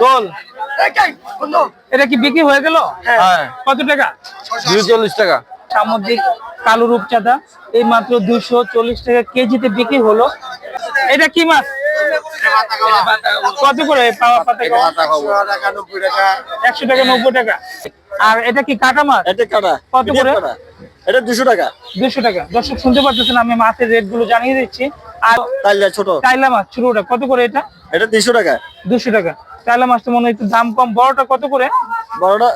তোল এটা কি বিক্রি হয়ে গেল? হ্যাঁ। কত টাকা? দুশো চল্লিশ টাকা। সামুদ্রিক কালো রূপচাঁদা এই মাত্র দুশো চল্লিশ টাকা কেজিতে বিক্রি হলো। এটা কি মাছ? কত করে পাওয়া পাতা? একশো টাকা নব্বই টাকা। আর এটা কি কাটা মাছ? এটা কাটা কত করে? এটা দুশো টাকা। দুশো টাকা। দর্শক শুনতে পাচ্ছেন আমি মাছের রেটগুলো জানিয়ে দিচ্ছি। আর তাইলে ছোট। টাইলা মাছ ছোটটা কত করে এটা? এটা দুশো টাকা। দুশো টাকা। টাইলা মাছটা মনে হয় একটু দাম কম। বড়টা কত করে? বড়টা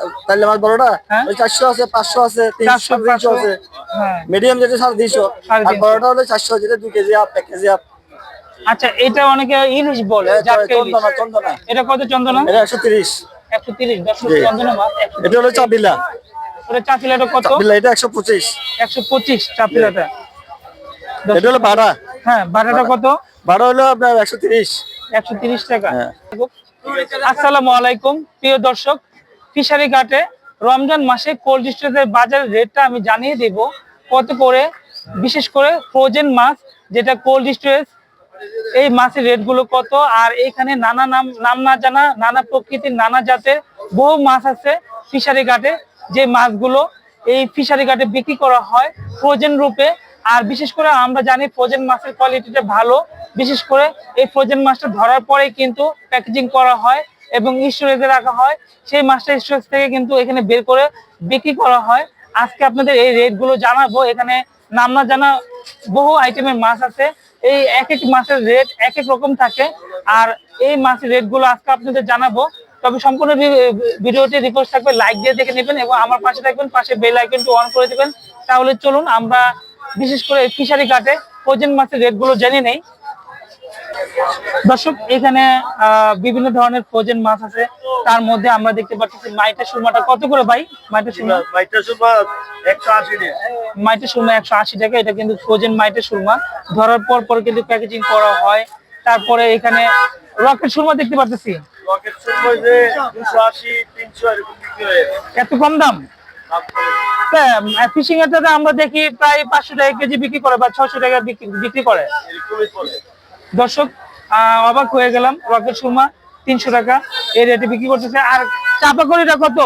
মাছ বড়টা হ্যাঁ। ওই চারশো আছে পাঁচশো আছে তিনশো আছে। হ্যাঁ। মিডিয়াম যেটা সাড়ে তিনশো। আর বড়টা হলো চারশো যেটা দু কেজি আপ এক কেজি আপ আচ্ছা এটা অনেকে ইলিশ বলে চন্দনা চন্দনা। এটা কত চন্দনা? এটা একশো তিরিশ। একশো তিরিশ দর্শক চন্দনা মাছ এটা হলো চাপিলা। ওটা চাপিলাটা কত? চাপিলা এটা একশো পঁচিশ। একশো পঁচিশ চাপিলাটা। এটা হলো ভাড়া হ্যাঁ বাটাটা কত? ভাড়া হলো আপনার একশো তিরিশ। একশো তিরিশ টাকা। হ্যাঁ। আসসালামু আলাইকুম, প্রিয় দর্শক ফিশারি ঘাটে রমজান মাসে কোল্ড স্টোরেজের বাজারের রেটটা আমি জানিয়ে দেব। কত করে? বিশেষ করে ফ্রোজেন মাছ, যেটা কোল্ড স্টোরেজ এই মাছের রেটগুলো কত? আর এখানে নানা নাম নাম না জানা, নানা প্রকৃতির, নানা জাতের বহু মাছ আছে ফিশারি ঘাটে যে মাছগুলো এই ফিশারি ঘাটে বিক্রি করা হয় ফ্রোজেন রূপে আর বিশেষ করে আমরা জানি ফ্রোজেন মাছের কোয়ালিটিটা ভালো। বিশেষ করে এই ফ্রোজেন মাছটা ধরার পরেই কিন্তু প্যাকেজিং করা হয় এবং স্টোরেজে রাখা হয়। সেই মাছটা স্টোরেজ থেকে কিন্তু এখানে বের করে বিক্রি করা হয়। আজকে আপনাদের এই রেটগুলো জানাব। এখানে নাম না জানা বহু আইটেমের মাছ আছে। এই এক এক মাছের রেট এক এক রকম থাকে। আর এই মাছের রেটগুলো আজকে আপনাদের জানাব। তবে সম্পূর্ণ ভিডিওটি রিকোয়েস্ট থাকবে লাইক দিয়ে দেখে নেবেন এবং আমার পাশে থাকবেন, পাশে বেল আইকনটি অন করে দেবেন। তাহলে চলুন আমরা বিশেষ করে ফিশারি কাটে ফ্রোজেন মাছের রেটগুলো জেনে নেই। দর্শক এখানে বিভিন্ন ধরনের ফ্রোজেন মাছ আছে। তার মধ্যে আমরা দেখতে পাচ্ছি মাইটা সুরমাটা কত করে ভাই? মাইটা সুরমা বাইটা সুপা একশো আশি মাইটের সুরমা একশো আশি টাকা এটা কিন্তু ফ্রোজেন মাইটের সুরমা ধরার পর পর কিন্তু প্যাকেজিং করা হয়। তারপরে এখানে রকেট সুরমা দেখতে পাচ্ছি এত কম দাম? ফিশিং এর টাকা আমরা দেখি প্রায় পাঁচশো টাকা কেজি বিক্রি করে বা ছশো টাকা বিক্রি করে। দর্শক অবাক হয়ে গেলাম। রকেট সুরমা তিনশো টাকা। এই রেটে বিক্রি করতেছে। আর চাপাকড়িটা কত?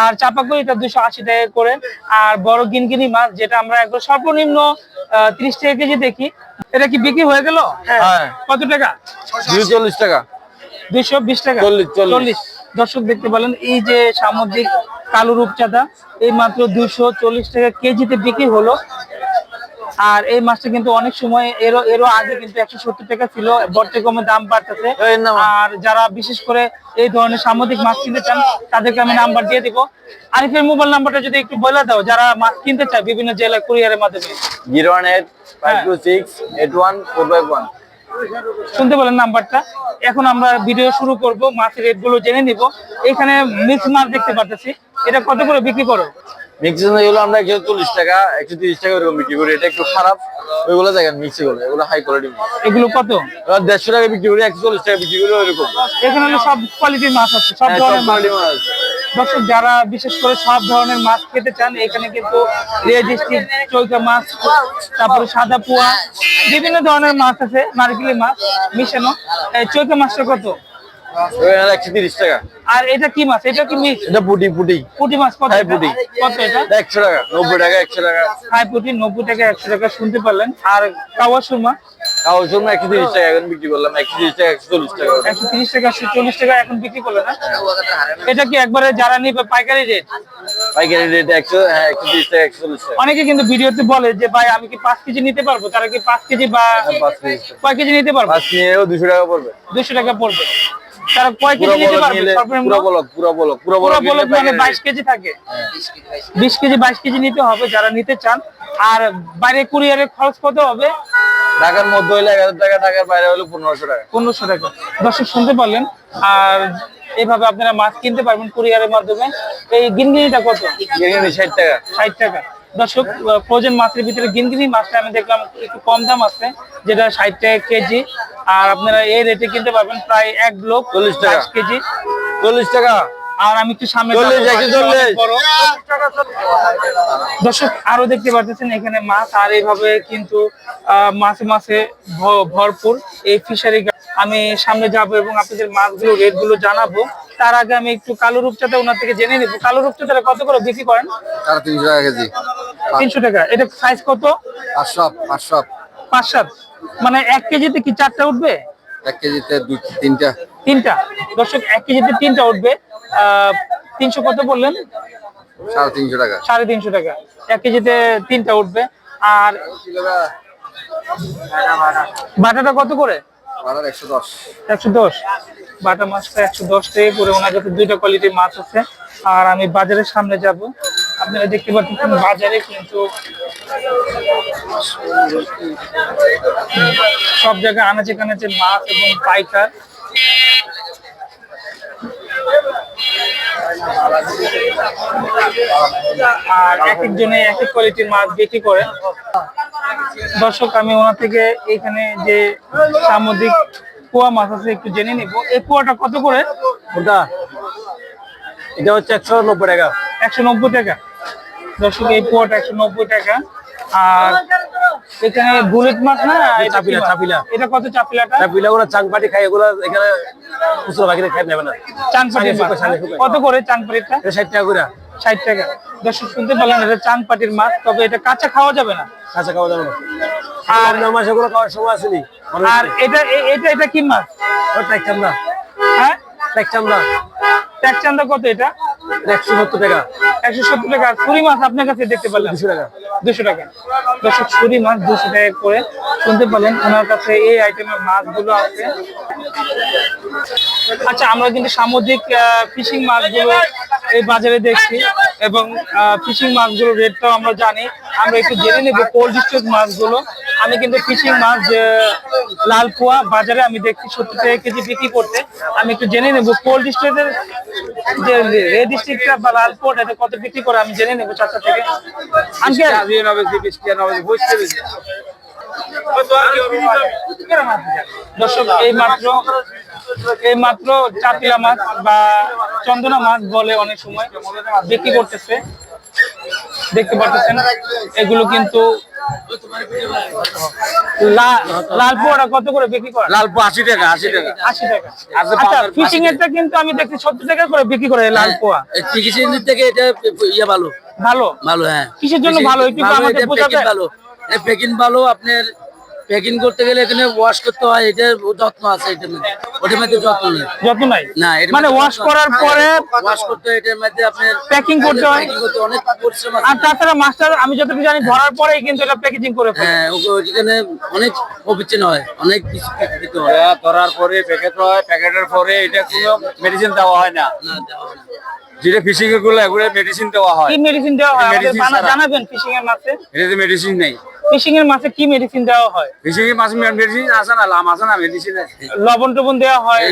আর চাপাকড়িটা দুশো আশি টাকা করে। আর বড় গিনগিনি মাছ যেটা আমরা একবার সর্বনিম্ন ত্রিশ টাকা কেজি দেখি। এটা কি বিক্রি হয়ে গেল? হ্যাঁ। কত টাকা? দুশো চল্লিশ টাকা। দুইশো বিশ টাকা। চল্লিশ, চল্লিশ। দর্শক দেখতে পেলেন এই যে সামুদ্রিক কালো রূপচাঁদা এই মাত্র দুশো চল্লিশ টাকা কেজিতে বিক্রি হলো। আর এই মাছটা কিন্তু অনেক সময় এরও এরও আগে কিন্তু একশো সত্তর টাকা ছিল বর্তমানে দাম বাড়তেছে। আর যারা বিশেষ করে এই ধরনের সামুদ্রিক মাছ কিনতে চান তাদেরকে আমি নাম্বার দিয়ে দিব। আরিফের মোবাইল নাম্বারটা যদি একটু বলে দাও যারা মাছ কিনতে চায় বিভিন্ন জেলায় কুরিয়ারের মাধ্যমে। Zero one eight five two six eight one four five one. শুনতে বলেন নাম্বারটা। এখন আমরা ভিডিও শুরু করব মাছের রেটগুলো জেনে নিব। এখানে মিক্স মাছ দেখতে পাচ্ছি এটা কত করে বিক্রি করো? মিক্সিং এগুলো আমরা একশো চল্লিশ টাকা একশো তিরিশ টাকা এরকম বিক্রি করি। এটা একটু খারাপ ওইগুলো দেখেন মিক্সি গুলো এগুলো হাই কোয়ালিটি এগুলো কত? দেড়শো টাকা বিক্রি করি একশো চল্লিশ টাকা বিক্রি করি ওইরকম। এখানে সব কোয়ালিটির মাছ আছে সব হ্যাঁ, ধরনের মাছ আছে। দর্শক যারা বিশেষ করে সব ধরনের মাছ খেতে চান এখানে কিন্তু চৈকা মাছ তারপরে সাদা পোয়া বিভিন্ন ধরনের মাছ আছে নারকেলি মাছ মিশানো। চৈকা মাছটা কত? ওইখানে একশো তিরিশ টাকা। আর এটা কি মাছ? এটা কি মিক্স এটা পুটি পুটি। পুঁটি মাছ কত? পুঁটি। কত এটা? এটা একশো টাকা নব্বই টাকা একশো টাকা। হাই টাকা একশো টাকা শুনতে পারলেন। আর কাওয়া সুরমা? কাউ সময় একশো তিরিশ টাকা এখন বিক্রি করলাম একশো তিরিশ টাকা একশো চল্লিশ টাকা। একশো তিরিশ টাকা একশো চল্লিশ টাকা এখন বিক্রি করলেন না? এটা কি একবারে যারা নিবে পাইকারি রেট পাইকারি রেট একশো হ্যাঁ একশো তিরিশ টাকা একশো চল্লিশ টাকা। অনেকে কিন্তু ভিডিওতে বলে যে ভাই আমি কি পাঁচ কেজি নিতে পারব? তারা কি পাঁচ কেজি বা কয় কেজি নিতে পারব? পাঁচ দুশো টাকা পড়বে। দুশো টাকা পড়বে। তারা কয় কেজি নিতে পারবে? পুরো বলক পুরো বলক পুরো পুরো বলক বলক মানে পাইকারি বাইশ। কেজি থাকে। বিশ কেজি বাইশ কেজি নিতে হবে যারা নিতে চান। আর বাইরে কুরিয়ারের খরচ কত হবে ঢাকার মধ্যে হলে এক হাজার টাকা ঢাকার বাইরে হলে পনেরোশো টাকা। পনেরোশো টাকা। দর্শক শুনতে পারলেন? আর এইভাবে আপনারা মাছ কিনতে পারবেন কুরিয়ারের মাধ্যমে। এই গিনগিনিটা কত? এখানে ষাট টাকা। ষাট টাকা। দর্শক ফ্রোজেন মাছের ভিতরে গিনগিনি মাছটা আমি দেখলাম একটু কম দাম আছে যেটা ষাট টাকা কেজি। আর আপনারা এই রেটে কিনতে পারবেন প্রায় এক লোক 40 টাকা। কেজি। চল্লিশ টাকা। আর আমি একটু সামনে। দর্শক আরও দেখতে পাচ্ছেন এখানে মাছ আর এইভাবে কিন্তু মাছে মাছে ভরপুর এই ফিশারি আমি সামনে যাব এবং আপনাদের মাছগুলো রেটগুলো জানাব। তার আগে আমি একটু কালো রূপচাঁদা ওনার থেকে জেনে নেব। কালো রূপচাঁদাটা কত করে বিক্রি করেন? সাড়ে তিনশো টাকা কেজি। তিনশো টাকা। এটা সাইজ কত? পাঁচ সাত। মানে এক কেজিতে কি চারটা উঠবে? এক কেজিতে দুই তিনটা। তিনটা। দর্শক এক কেজিতে তিনটা উঠবে। তিনশো কত বললেন? সাড়ে তিনশো টাকা। সাড়ে তিনশো টাকা। এক কেজিতে তিনটা উঠবে। আর বাটাটা কত করে? একশো দশ। বাটা মাছটা একশো দশ টাকা করে ওনার কাছে দুইটা কোয়ালিটির মাছ আছে। আর আমি বাজারের সামনে যাব। আপনারা দেখতে পাচ্ছেন বাজারে কিন্তু সব জায়গায় আনাচে কানাচে মাছ এবং পাইকার। আর এক একজনে এক এক কোয়ালিটির মাছ বিক্রি করে। দর্শক আমি ওনার থেকে এখানে যে সামুদ্রিক পোয়া মাছ আছে একটু জেনে নিব। এই পোয়াটা কত করে? ওটা এটা হচ্ছে একশো নব্বই টাকা। একশো নব্বই টাকা। দর্শক এই পোয়াটা একশো নব্বই টাকা। আর এখানে বুলেট মাছ না? চাপিলা, চাপিলা। এটা কত চাপিলাটা? বিলা চাংপাটি খাই এগুলো এখানে খুচরো বাকিতে খাই নেবে না। মাছ সাড়ে শুকায়। কত করে চাংপাটিটা ষাট টাকা করে। ষাট টাকা। দর্শক শুনতে পারলেন এটা চাংপাটির মাছ তবে এটা কাঁচা খাওয়া যাবে না? কাঁচা খাওয়া যাবে না। আর মাস এগুলো খাওয়ার সময় আসেনি। আর এটা এটা এটা কি মাছ? ট্যাক চামড়া হ্যাঁ? ট্যাক চামড়া কত এটা? একশো সত্তর টাকা। একশো সত্তর টাকা। ছুরি মাছ আপনার কাছে দেখতে পেলাম দুশো টাকা। দুশো টাকা। দর্শক ছুরি মাছ দুশো টাকা করে শুনতে পেলেন ওনার কাছে এই আইটেমের মাছগুলো আছে। আচ্ছা আমরা কিন্তু সামুদ্রিক ফিশিং মাছগুলো এই বাজারে দেখছি। এবং ফিশিং মাছগুলোর রেটটাও আমরা জানি। আমরা একটু জেনে নেব কোল্ড স্টোরেজ মাছগুলো। আমি কিন্তু ফিশিং মাছ যে লালপুয়া বাজারে আমি দেখছি সত্তর টাকা কেজি বিক্রি করতে। আমি একটু জেনে নেব কোল্ড ডিস্ট্রিক্টের যে রেড স্টিকটা বা লালপুয়া এটা কত বিক্রি করে আমি জেনে নেব চাচা থেকে। আঙ্কেল। দর্শক এই মাত্র এই মাত্র চাপিলা মাছ বা চন্দনা মাছ বলে অনেক সময় বিক্রি করতেছে। দেখতে পাচ্ছেন এগুলো কিন্তু লা- কত করে বিক্রি করে আশি টাকা আশি টাকা। আশি টাকা। আচ্ছা, আচ্ছা ফিশিং এরটা কিন্তু আমি দেখছি সত্তর টাকা করে বিক্রি করে লালপোয়া। থেকে এটা ইয়ে ভালো। ভালো? ভালো হ্যাঁ। কিসের জন্য ভালো একটু আমাকে বোঝাতে ভালো। প্যাকিং ভালো আপনার প্যাকিং করতে গেলে এখানে ওয়াশ করতে হয় এটার যত্ন আছে এটার মধ্যে। ওটার মধ্যে যত্ন নেই। যত নাই? না মানে ওয়াশ করার পরে ওয়াশ করতে এটার মধ্যে আপনার Packing করতে হয়। অনেক পরিশ্রম আছে। আর তাছাড়া মাস্টার আমি যতটুকু জানি ধরার পরেই কিন্তু এটা প্যাকেজিং করে হ্যাঁ অনেক অবিচ্ছিন্ন হয় অনেক কিছু দিতে হয়। এটা ধরার পরে প্যাকেট হয় প্যাকেটের পরে এটা কোনো মেডিসিন দেওয়া হয় না। না, দেওয়া হয় না। যেটা ফিশিং এরগুলো এগুলো মেডিসিন দেওয়া হয়। কি মেডিসিন দেওয়া হয়। জানাবেন ফিশিং এর মাছে এটাতে মেডিসিন নেই। ফিশিং এর মাছে কি মেডিসিন দেওয়া হয়? ফিশিং এর মাছ মেডিসিন আছে না লাম আছে না মেডিসিন লবণ টবণ দেওয়া হয়?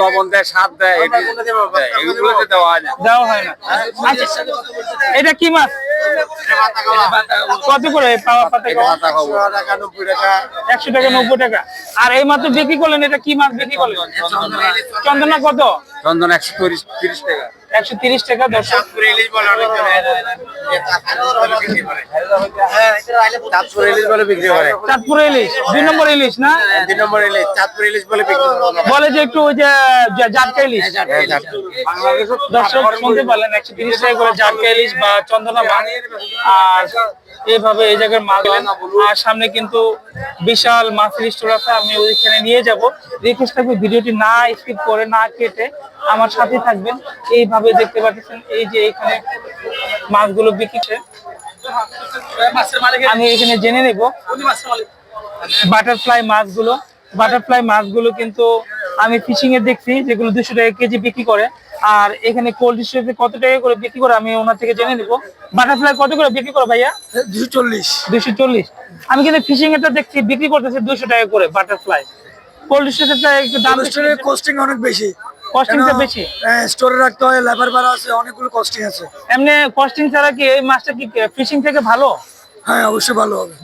লবণ দেয় স্বাদ দেয় দেয়, দেওয়া হয় না। দেওয়া হয় না। আচ্ছা এটা কি মাছ? কত করে। একশো টাকা নব্বই টাকা। আর এই মাত্র বিক্রি করলেন এটা কি মাছ বিক্রি করলেন? চন্দনা কত? চন্দন একশো তিরিশ টাকা। একশো তিরিশ টাকা দর্শক চাঁদপুর ইলিশ বলে বিক্রি করে। চাঁদপুর ইলিশ দুই নম্বর ইলিশ না? দুই নম্বর ইলিশ চাঁদপুর ইলিশ বলে বিক্রি বলে যে একটু ওই যে জাটকা ইলিশ। দর্শক শুনতে পারলেন একশো তিরিশ টাকা করে জাটকা ইলিশ বা চন্দনা আর এইভাবে এই জায়গার মাছ আর সামনে কিন্তু বিশাল মাছের স্টোর আছে আমি ওইখানে নিয়ে যাব। রিকোয়েস্ট থাকবে ভিডিওটি না স্কিপ করে না কেটে আমার সাথে থাকবেন। এইভাবে দেখতে পাচ্ছেন এই যে এখানে মাছগুলো বিক্রিছে আমি এখানে জেনে নেব। বাটারফ্লাই মাছগুলো বাটারফ্লাই মাছগুলো কিন্তু আমি ফিশিং এ দেখছি যেগুলো দুশো টাকা কেজি বিক্রি করে। আর এখানে কোল্ড স্টোরেজে কত টাকা করে বিক্রি করে আমি ওনার থেকে জেনে নিব। বাটারফ্লাই কত করে বিক্রি করে ভাইয়া? দুশো চল্লিশ। দুশো চল্লিশ। আমি কিন্তু ফিশিং এরটা দেখছি বিক্রি করতেছে দুশো টাকা করে বাটারফ্লাই। কোল্ড স্টোরেজটা একটু দাম কস্টিং অনেক বেশি। কস্টিংটা বেশি? স্টোরে রাখতে হয় লেবার ভাড়া আছে অনেকগুলো কস্টিং আছে। এমনি কস্টিং ছাড়া কি এই মাছটা কি ফিশিং থেকে ভালো? হ্যাঁ অবশ্যই ভালো হবে।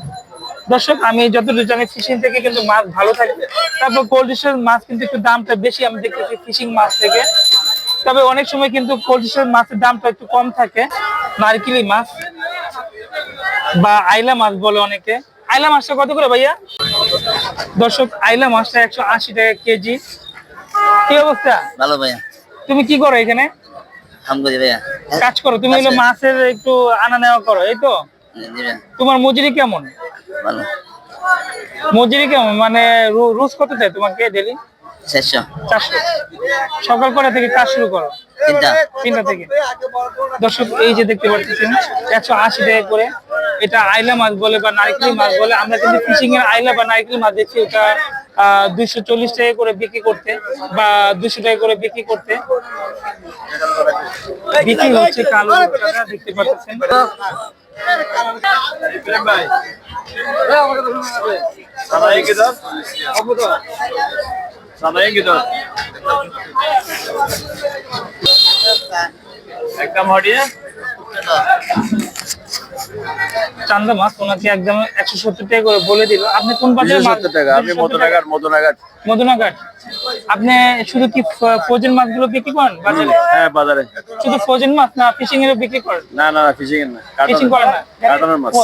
দর্শক আমি যতটুকু জানি ফিশিং থেকে কিন্তু মাছ ভালো থাকবে তারপর কোল্ড স্টোরেজ মাছ কিন্তু একটু দামটা বেশি আমি দেখতেছি ফিশিং মাছ থেকে। তবে অনেক সময় কিন্তু কোল্ড স্টোরেজ মাছের দামটা একটু কম থাকে। নারকেলি মাছ বা আইলা মাছ বলে অনেকে। আইলা মাছটা কত করে ভাইয়া? দর্শক আইলা মাছটা একশো আশি টাকা কেজি। কি অবস্থা? ভালো ভাইয়া। তুমি কি করো এখানে? কাজ করো তুমি হলো মাছের একটু আনা নেওয়া করো এই তো? তোমার মজুরি কেমন? মজুরি কেমন? মানে রোজ কত দেয় তোমাকে ডেলি সকাল কটা থেকে কাজ শুরু করো? তিনটা। তিনটা থেকে। দর্শক এই যে দেখতে পাচ্ছেন একশো আশি টাকা করে। এটা আইলা মাছ বলে বা নারকেলি মাছ বলে। আমরা কিন্তু ফিশিং এর আইলা বা নারকেলি মাছ দেখছি ওটা দুইশো চল্লিশ টাকা করে বিক্রি করতে বা দুশো টাকা করে বিক্রি করতে। বিক্রি হচ্ছে কালো দেখতে পাচ্ছেন। একদম হটিয়ে। চান্দা মাছ ওনাকে একদম একশো সত্তর টাকা করে বলে দিল। আপনি কোন বাজারে সত্তর টাকা আমি মতনাঘাট মতনাঘাট মদনাঘাট আপনি শুধু কি ফ্রোজেন মাছগুলো বিক্রি করেন বাজারে? হ্যাঁ বাজারে। শুধু ফ্রোজেন মাছ না ফিশিং এরও বিক্রি করেন? না না না ফিশিং এর না ফিশিং করেন না? কাটানোর মাছ।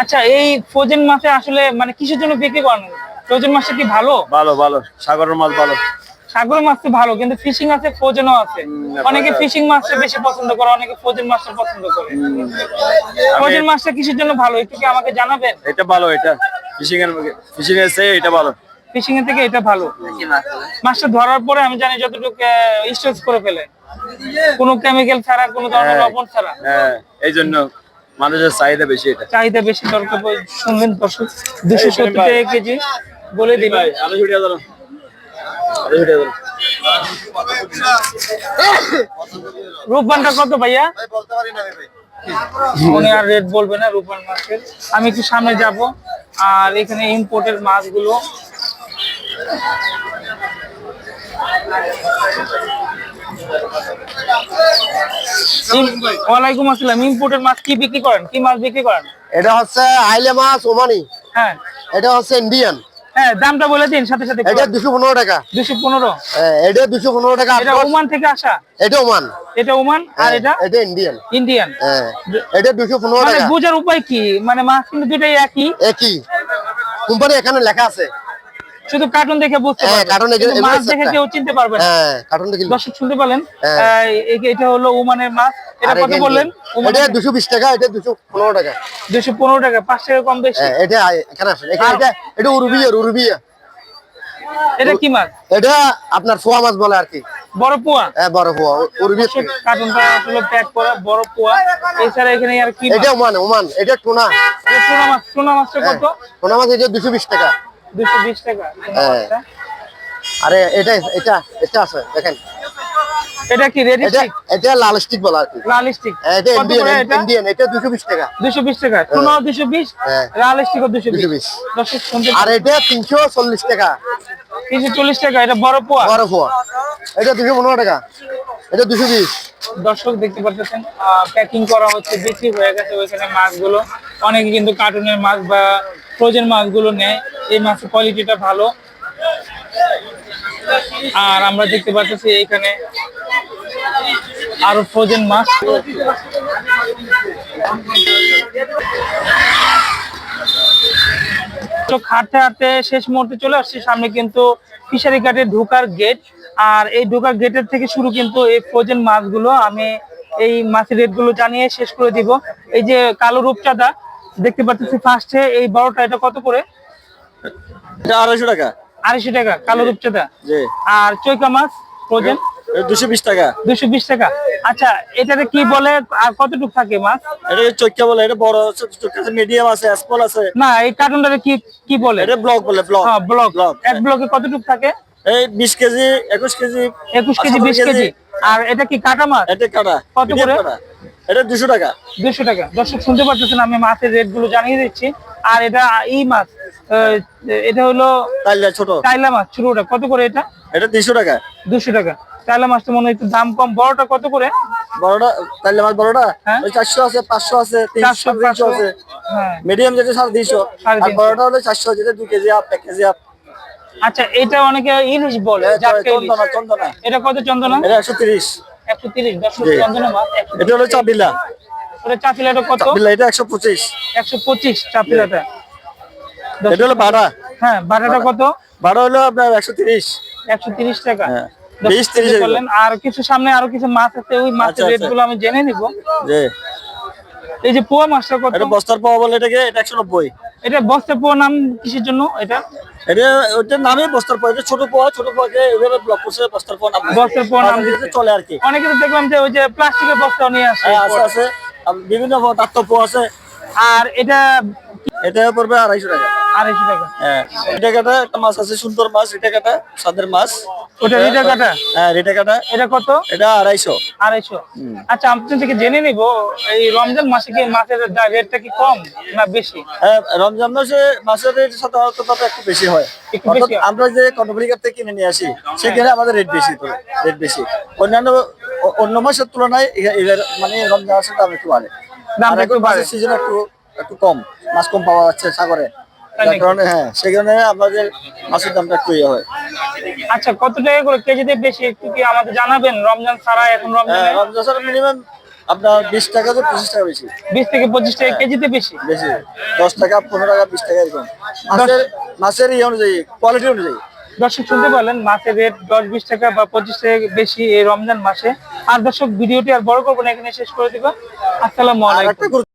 আচ্ছা এই ফ্রোজেন মাছে আসলে মানে কিসের জন্য বিক্রি করেন? ফ্রোজেন মাছটা কি ভালো? ভালো ভালো সাগরের মাছ ভালো। সাগর মাছ তো ভালো কিন্তু ফিশিং আছে ফ্রোজেনও আছে। অনেকে ফিশিং মাছটা বেশি পছন্দ করে অনেকে ফ্রোজেন মাছটা পছন্দ করে। ফ্রোজেন মাছটা কিসের জন্য ভালো একটু কি আমাকে জানাবেন? এটা ভালো এটা ফিশিং এর ফিশিং এর চেয়ে এটা ভালো। ফিশিং এর থেকে এটা ভালো। মাছটা ধরার পরে আমি জানি যতটুকু স্টোরেজ করে ফেলে। কোনো কেমিক্যাল ছাড়া কোনো ধরনের হ্যাঁ। লবণ ছাড়া। হ্যাঁ এই জন্য মানুষের চাহিদা বেশি এটা। চাহিদা বেশি দরকার শুনবেন দর্শক দুশো সত্তর টাকা কেজি বলে দিল ভাই ছুটিয়ে আরও ছুটিয়ে ধরো। রূপবানটা কত ভাইয়া? উনি আর রেট বলবে না রূপবান মাছের আমি একটু সামনে যাব আর এখানে ইম্পোর্টের মাছগুলো। ওয়ালাইকুম আসসালাম। ইম্পোর্টের মাছ কি বিক্রি করেন? কি মাছ বিক্রি করেন? এটা হচ্ছে আইলে মাছ ওমানি। হ্যাঁ। এটা হচ্ছে ইন্ডিয়ান। হ্যাঁ দামটা বলে দিন সাথে সাথে এটা দুশো পনেরো টাকা। দুশো পনেরো? হ্যাঁ, এটা দুশো পনেরো টাকা এটা ওমান থেকে আসা? এটা ওমান। এটা ওমান আর হ্যাঁ, এটা? এটা ইন্ডিয়ান। ইন্ডিয়ান। হ্যাঁ এটা দুশো পনেরো মানে টাকা। বোঝার উপায় কি? মানে মাছ কিন্তু দুটাই একই। একই। কোম্পানি এখানে লেখা আছে। শুধু কার্টুন দেখে বুঝতে হ্যাঁ, পারবে কার্টুন দেখে- মাছ দেখে কেউ চিনতে পারবে না। হ্যাঁ কার্টুন দেখে দর্শক শুনতে পারলেন হ্যাঁ। এটা হলো ওমানের মাছ এটা কত বললেন। এটা দুশো বিশ টাকা এটা দুশো পনেরো টাকা। দুশো পনেরো টাকা পাঁচ টাকা কম বেশি। হ্যাঁ এটা এখানে আসেন। এটা এটা উরুবিয়া উরুবিয়া। এটা কি মাছ এটা আপনার ফোয়া মাছ বলে আর কি। বড় পোয়া? হ্যাঁ বড় ফোয়া উরুবিয়া। কার্টুনটা আসলে প্যাক করা বড় পোয়া। এছাড়া এখানে আর কি এটা ওমান ওমান এটা টুনা। এটা সোনা মাছ সোনা মাছটা কত? টুনা মাছ এটা দুশো বিশ টাকা। দুশো বিশ টাকা। হ্যাঁ। আরে এটা এটা এটা আছে দেখেন। এটা কি রেডি এটা এটা লাল স্টিক বলা আর কি লাল স্টিক। এটা ইন্ডিয়ান ইন্ডিয়ান এটা? দুশো বিশ টাকা। দুশো বিশ টাকা। সোনা দুশো বিশ হ্যাঁ। লাল স্টিক দুশো বিশ। 220 আর এটা তিনশো চল্লিশ টাকা। তিনশো চল্লিশ টাকা এটা বড় পোয়া। বড় ফোয়া এটা দুশো পনেরো টাকা। এটা দুশো বিশ। দর্শক দেখতে পাচ্ছেন প্যাকিং করা হচ্ছে বিক্রি হয়ে গেছে ওইখানে মাছগুলো। অনেকে কিন্তু কার্টুনের মাছ বা ফ্রোজেন মাছগুলো নেয়। এই মাছের কোয়ালিটিটা ভালো। আর আমরা দেখতে পাচ্ছি এখানে আরও ফ্রোজেন মাছ। তো হাঁটতে হাঁটতে শেষ মুহূর্তে চলে আসছি। সামনে কিন্তু ফিশারি ঘাটে ঢোকার গেট আর এই ঢোকার গেটের থেকে শুরু কিন্তু এই ফ্রোজেন মাছগুলো। আমি এই মাছের রেটগুলো জানিয়ে শেষ করে দিব। এই যে কালো রূপচাঁদা দেখতে পাচ্ছি ফার্স্টে এই বড়টা এটা কত করে? এটা আড়াইশো টাকা। আড়াইশো টাকা কালো রূপচাঁদা। আর চৈকা মাছ ফ্রোজেন দুশো বিশ টাকা। দুশো বিশ টাকা। আচ্ছা এটাতে কি বলে আর কতটুকু থাকে মাছ? এটা চৈক্কা বলে এটা বড় মিডিয়াম আছে স্মল আছে না এই কার্টুনটাতে কি কি বলে? এটা ব্লক বলে ব্লক হ্যাঁ ব্লক ব্লক এক ব্লকে কতটুকু থাকে? এই বিশ কেজি একুশ কেজি একুশ কেজি বিশ কেজি। আর এটা কি কাটা মাছ? এটা কাটা কত করে? এটা দুশো টাকা। দুশো টাকা। দর্শক শুনতে পাচ্ছেন আমি মাছের রেটগুলো জানিয়ে দিচ্ছি। আর এটা ই মাছ এটা হলো তাইলে ছোট। কাইলা মাছ ছোটটা। কত করে এটা? এটা দুশো টাকা। দুশো টাকা। কাইলা মাছটা মনে হয় একটু দাম কম। বড়টা কত করে? বড়টা তাইলে মাছ বড়টা? হ্যাঁ। ওই চারশো আছে পাঁচশো আছে চারশো পাঁচশো। আছে। হ্যাঁ। মিডিয়াম যেটা সাড়ে সাড়ে আর বড়টা হলো চারশো যেটা দুই কেজি আপ এক কেজি আপ আচ্ছা এটা অনেকে ইলিশ বলে ইলিশ। চন্দনা চন্দনা। এটা কত চন্দনা? এটা একশো তিরিশ। এটা হলো চাপিলা। ওটা চাপিলাটা কত? চাপিলা এটা একশো পঁচিশ। একশো পঁচিশ চাপিলাটা। এটা হলো ভাড়া হ্যাঁ বাটাটা কত? বারো হলো আপনার একশো তিরিশ। একশো তিরিশ টাকা। হ্যাঁ, দর্শক 20 30 বুঝতে পারলেন। আর কিছু সামনে আরও কিছু মাছ আছে ওই মাছের আচ্ছা, রেট আচ্ছা। গুলো আমি জেনে নিব। এই যে পোয়া মাছটা কত? এটা বস্তার পাওয়া বলে এটাকে এটা একশো নব্বই। এটা বস্তা পোয়া নাম কিসের জন্য এটা? এটা নামে বস্তার পাওয়া এটা ছোট পোয়া ছোট পোয়াকে এভাবে ব্লক করছে বস্তার পোয়া নাম বস্তার পোয়া নাম দিতে চলে আর কি। অনেকে তো দেখলাম যে ওই যে প্লাস্টিকের বস্তা নিয়ে আসে হ্যাঁ, আছে আছে। বিভিন্ন তাত্ত্ব পোয়া আছে। আর এটা এটা পড়বে আড়াইশো টাকা। আড়াইশো টাকা। হ্যাঁ রিটা কাটা একটা মাছ আছে সুন্দর মাছ রিটা কাটা সাদের মাছ। ওটা রিটা কাটা হ্যাঁ রিটা কাটা এটা কত? এটা আড়াইশো। আড়াইশো। আচ্ছা আপনি থেকে জেনে নিব এই রমজান মাসে কি মাছের রেটটা কি কম না বেশি? হ্যাঁ রমজান মাসে মাছের রেট সাধারণত তত একটু বেশি একটু অর্থাৎ বেশি। আমরা যে কর্ণফুলিকার থেকে কিনে নিয়ে আসি সেখানে আমাদের রেট বেশি তো রেট বেশি। অন্যান্য অন্য মাসের তুলনায় মানে রমজান মাসের দাম একটু বাড়ে। দামটা একটু বাড়ে। সিজন একটু একটু কম মাছ কম পাওয়া যাচ্ছে সাগরে। কারণে হ্যাঁ আমাদের মাছের দামটা একটু ইয়ে হয়। আচ্ছা কত টাকা করে কেজিতে বেশি একটু কি আমাদের জানাবেন? রমজান ছাড়া এখন রমজান? হ্যাঁ রমজান মিনিমাম আপনার বিশ টাকা তো পঁচিশ টাকা বেশি। বিশ থেকে পঁচিশ টাকা কেজিতে বেশি? বেশি। দশ টাকা পনেরো টাকা বিশ টাকা এরকম। মাছের মাছের ইয়ে অনুযায়ী কোয়ালিটি অনুযায়ী। দর্শক শুনতে পারলেন মাছের রেট দশ বিশ টাকা বা পঁচিশ টাকা বেশি এই রমজান মাসে। আর দর্শক ভিডিওটি আর বড় করব না এখানে শেষ করে দিব। আসসালামু আর আলাইকুম। একটা গুরুত্ব